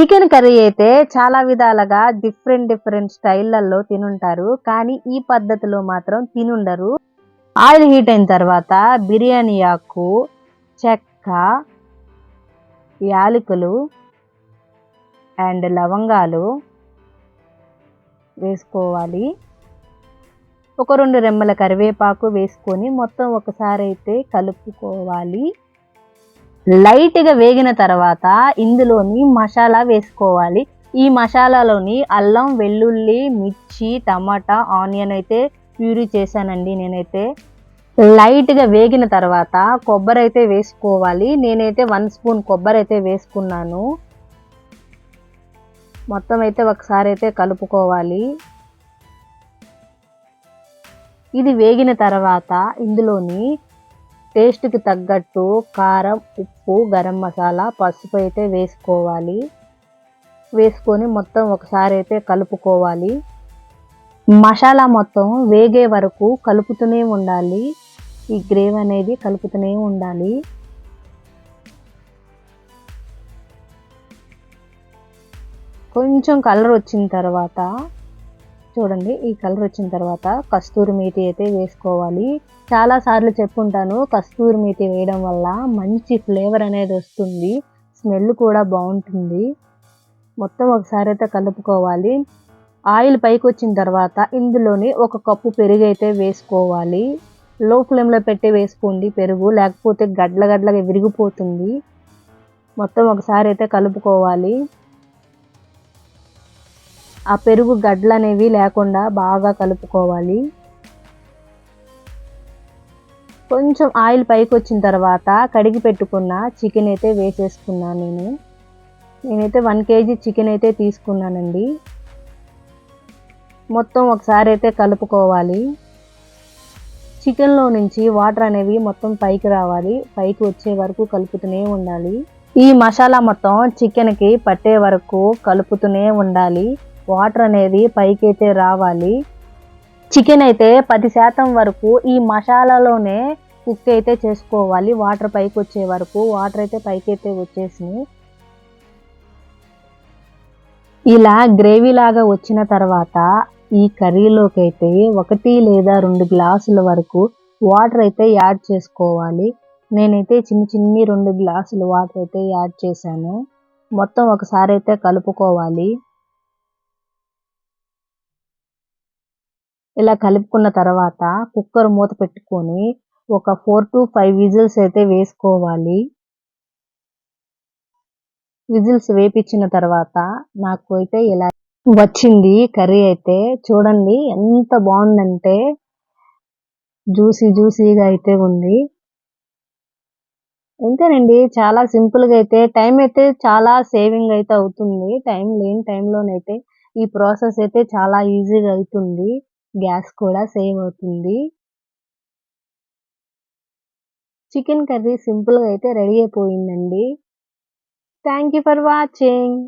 Chicken curry అయితే చాలా విధాలుగా డిఫరెంట్ డిఫరెంట్ స్టైళ్ళలో తినుంటారు. కానీ ఈ పద్ధతిలో మాత్రం తినుండరు. ఆయిల్ హీట్ అయిన తర్వాత బిర్యానీ ఆకు చెక్క యాలకులు అండ్ లవంగాలు వేసుకోవాలి. ఒక రెండు రెమ్మల కరివేపాకు వేసుకొని మొత్తం ఒకసారి అయితే కలుపుకోవాలి. లైట్గా వేగిన తర్వాత ఇందులోని మసాలా వేసుకోవాలి. ఈ మసాలాలోని అల్లం వెల్లుల్లి మిర్చి టమాటా ఆనియన్ అయితే ప్యూరీ చేశానండి నేనైతే. లైట్గా వేగిన తర్వాత కొబ్బరి అయితే వేసుకోవాలి. నేనైతే వన్ స్పూన్ కొబ్బరి అయితే వేసుకున్నాను. మొత్తం అయితే ఒకసారి అయితే కలుపుకోవాలి. ఇది వేగిన తర్వాత ఇందులోని టేస్ట్కి తగ్గట్టు కారం ఉప్పు గరం మసాలా పసుపు అయితే వేసుకోవాలి. వేసుకొని మొత్తం ఒకసారి అయితే కలుపుకోవాలి. మసాలా మొత్తం వేగే వరకు కలుపుతూనే ఉండాలి. ఈ గ్రేవ్ అనేది కలుపుతూనే ఉండాలి. కొంచెం కలర్ వచ్చిన తర్వాత చూడండి ఈ కలర్ వచ్చిన తర్వాత కస్తూరి మేతి అయితే వేసుకోవాలి. చాలా సార్లు చెప్పుంటాను కస్తూరి మేతి వేయడం వల్ల మంచి ఫ్లేవర్ అనేది వస్తుంది స్మెల్ కూడా బాగుంటుంది. మొత్తం ఒకసారి అయితే కలుపుకోవాలి. ఆయిల్ పైకి వచ్చిన తర్వాత ఇందులోని ఒక కప్పు పెరుగు అయితే వేసుకోవాలి. లో ఫ్లేమ్లో పెట్టి వేసుకోండి పెరుగు లేకపోతే గడ్ల గడ్లగా విరిగిపోతుంది. మొత్తం ఒకసారి అయితే కలుపుకోవాలి. ఆ పెరుగు గడ్డలు అనేవి లేకుండా బాగా కలుపుకోవాలి. కొంచెం ఆయిల్ పైకి వచ్చిన తర్వాత కడిగి పెట్టుకున్న చికెన్ అయితే వేసేసుకున్నాను నేను. నేనైతే వన్ కేజీ చికెన్ అయితే తీసుకున్నానండి. మొత్తం ఒకసారి అయితే కలుపుకోవాలి. చికెన్లో నుంచి వాటర్ అనేవి మొత్తం పైకి రావాలి. పైకి వచ్చే వరకు కలుపుతూనే ఉండాలి. ఈ మసాలా మొత్తం చికెన్కి పట్టే వరకు కలుపుతూనే ఉండాలి. వాటర్ అనేది పైకి అయితే రావాలి. చికెన్ అయితే పది శాతం వరకు ఈ మసాలాలోనే కుక్ అయితే చేసుకోవాలి. వాటర్ పైకి వచ్చే వరకు వాటర్ అయితే పైకి అయితే వచ్చేసినాయి. ఇలా గ్రేవీ లాగా వచ్చిన తర్వాత ఈ కర్రీలోకి అయితే ఒకటి లేదా రెండు గ్లాసుల వరకు వాటర్ అయితే యాడ్ చేసుకోవాలి. నేనైతే చిన్న చిన్ని రెండు గ్లాసులు వాటర్ అయితే యాడ్ చేశాను. మొత్తం ఒకసారి అయితే కలుపుకోవాలి. ఇలా కలుపుకున్న తర్వాత కుక్కర్ మూత పెట్టుకొని ఒక ఫోర్ టు ఫైవ్ విజిల్స్ అయితే వేసుకోవాలి. విజిల్స్ వేపించిన తర్వాత నాకు అయితే ఇలా వచ్చింది కర్రీ అయితే. చూడండి ఎంత బాగుందంటే జ్యూసీ జ్యూసీగా అయితే ఉంది. అంతేనండి చాలా సింపుల్గా అయితే టైం అయితే చాలా సేవింగ్ అయితే అవుతుంది. టైం లేని టైంలోనైతే ఈ ప్రాసెస్ అయితే చాలా ఈజీగా అవుతుంది. గ్యాస్ కూడా సేవ్ అవుతుంది. చికెన్ కర్రీ సింపుల్గా అయితే రెడీ అయిపోయిందండి. Thank you for watching.